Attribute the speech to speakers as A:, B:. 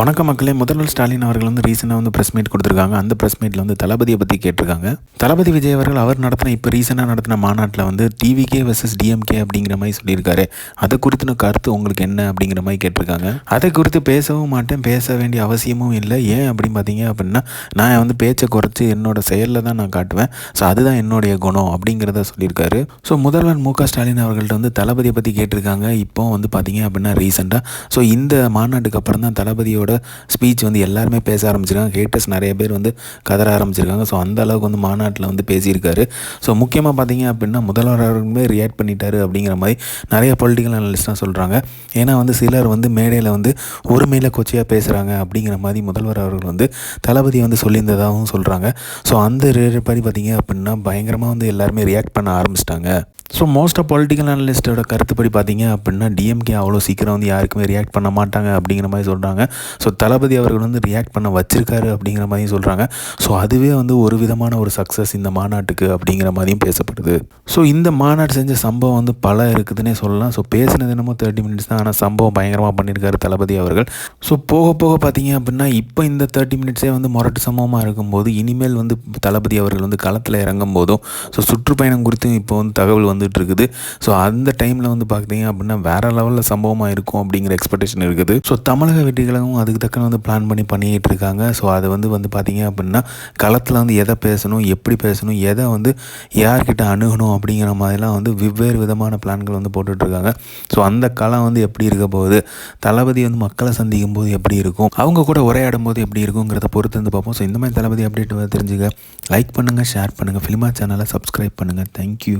A: வணக்க மக்களே. முதல்வர் ஸ்டாலின் அவர்கள் வந்து ரீசெண்டாக வந்து ப்ரெஸ் மீட் கொடுத்துருக்காங்க. அந்த ப்ரெஸ் மீட்டில் வந்து தளபதியை பற்றி கேட்டிருக்காங்க. தளபதி விஜய் அவர்கள் அவர் நடத்தின இப்போ ரீசெண்டாக நடத்தின மாநாட்டில் வந்து டிவிகே வர்சஸ் டிஎம்கே அப்படிங்கிற மாதிரி சொல்லியிருக்காரு. அதை குறித்தின கருத்து உங்களுக்கு என்ன அப்படிங்கிற மாதிரி கேட்டிருக்காங்க. அதை குறித்து பேசவும் மாட்டேன். பேச வேண்டிய அவசியமும் இல்லை. ஏன் அப்படின்னு பார்த்தீங்க அப்படின்னா நான் வந்து பேச்சை குறைச்சி என்னோட செயலில் தான் நான் காட்டுவேன். ஸோ அதுதான் என்னுடைய குணம் அப்படிங்கிறத சொல்லியிருக்காரு. ஸோ முதல்வர் மு க ஸ்டாலின் அவர்கள்ட்ட வந்து தளபதியை பற்றி கேட்டிருக்காங்க. இப்போ வந்து பார்த்தீங்க அப்படின்னா ரீசெண்டாக ஸோ இந்த மாநாட்டுக்கு அப்புறம் தான் தளபதியோட ஸ்பீச் வந்து எல்லாருமே பேச ஆரம்பிச்சிருக்காங்க. ஹேட்டர்ஸ் நிறைய பேர் வந்து கதற ஆரம்பிச்சிருக்காங்க. ஸோ அந்த அளவுக்கு வந்து மாநாட்டில் வந்து பேசியிருக்காரு. ஸோ முக்கியமாக பார்த்தீங்க அப்படின்னா முதல்வர் அவர்களுமே ரியாக்ட் பண்ணிட்டாரு அப்படிங்கிற மாதிரி நிறைய பொலிட்டிக்கல் அனலிஸ்ட்லாம் சொல்கிறாங்க ஏன்னா வந்து சிலர் வந்து மேடையில் வந்து ஒருமையில் கொச்சையாக பேசுகிறாங்க அப்படிங்கிற மாதிரி முதல்வர் அவர்கள் வந்து தளபதி வந்து சொல்லியிருந்ததாகவும் சொல்கிறாங்க ஸோ அந்த படி பார்த்தீங்க அப்படின்னா பயங்கரமாக வந்து எல்லாருமே ரியாக்ட் பண்ண ஆரம்பிச்சிட்டாங்க. ஸோ மோஸ்ட் ஆஃப் பொலிட்டிக்கல் அனலிஸ்ட்டோட கருத்துப்படி பார்த்தீங்க அப்படின்னா டிஎம்கே அவ்வளோ சீக்கிரம் வந்து யாருக்குமே ரியாக்ட் பண்ண மாட்டாங்க அப்படிங்கிற மாதிரி சொல்கிறாங்க ஸோ தளபதி அவர்கள் வந்து ரியாக்ட் பண்ண வச்சிருக்காரு அப்படிங்கிற மாதிரியும் சொல்கிறாங்க ஸோ அதுவே வந்து ஒரு விதமான ஒரு சக்ஸஸ் இந்த மாநாட்டுக்கு அப்படிங்கிற மாதிரியும் பேசப்படுது. ஸோ இந்த மாநாடு செஞ்ச சம்பவம் வந்து பல இருக்குதுன்னே சொல்லலாம். ஸோ பேசினது என்னமோ தேர்ட்டி மினிட்ஸ் தான். ஆனால் சம்பவம் பயங்கரமாக பண்ணியிருக்காரு தளபதி அவர்கள். ஸோ போக போக பார்த்தீங்க அப்படின்னா இப்போ இந்த தேர்ட்டி மினிட்ஸே வந்து முரட்டு சம்பவமாக இருக்கும்போது இனிமேல் வந்து தளபதி அவர்கள் வந்து களத்தில் இறங்கும் போதும் ஸோ சுற்றுப்பயணம் குறித்தும் இப்போ வந்து தகவல் வந்து இருக்குது ஸோ அந்த டைமில் வந்து பார்த்தீங்க அப்படின்னா வேற லெவலில் சம்பவமாக இருக்கும் அப்படிங்கிற எக்ஸ்பெக்டேஷன் இருக்குது. ஸோ தமிழக வெற்றிகளும் அதுக்கு தக்கன வந்து பிளான் பண்ணி பண்ணிக்கிட்டு இருக்காங்க ஸோ அது வந்து வந்து பார்த்தீங்க அப்படின்னா களத்தில் வந்து எதை பேசணும் எப்படி பேசணும் எதை வந்து யார்கிட்ட அணுகணும் அப்படிங்கிற மாதிரிலாம் வந்து வெவ்வேறு விதமான பிளான்கள் வந்து போட்டுட்ருக்காங்க. ஸோ அந்த களம் வந்து எப்படி இருக்க போகுது? தளபதி வந்து மக்களை சந்திக்கும் போது எப்படி இருக்கும்? அவங்க கூட உரையாடும் போது எப்படி இருக்குங்கிறத பொறுத்து வந்து பார்ப்போம். ஸோ இந்த மாதிரி தளபதி அப்டேட் தெரிஞ்சுக்க. லைக் பண்ணுங்கள் ஷேர் பண்ணுங்கள் ஃபிலிமா சேனலை சப்ஸ்கிரைப் பண்ணுங்கள் தேங்க்யூ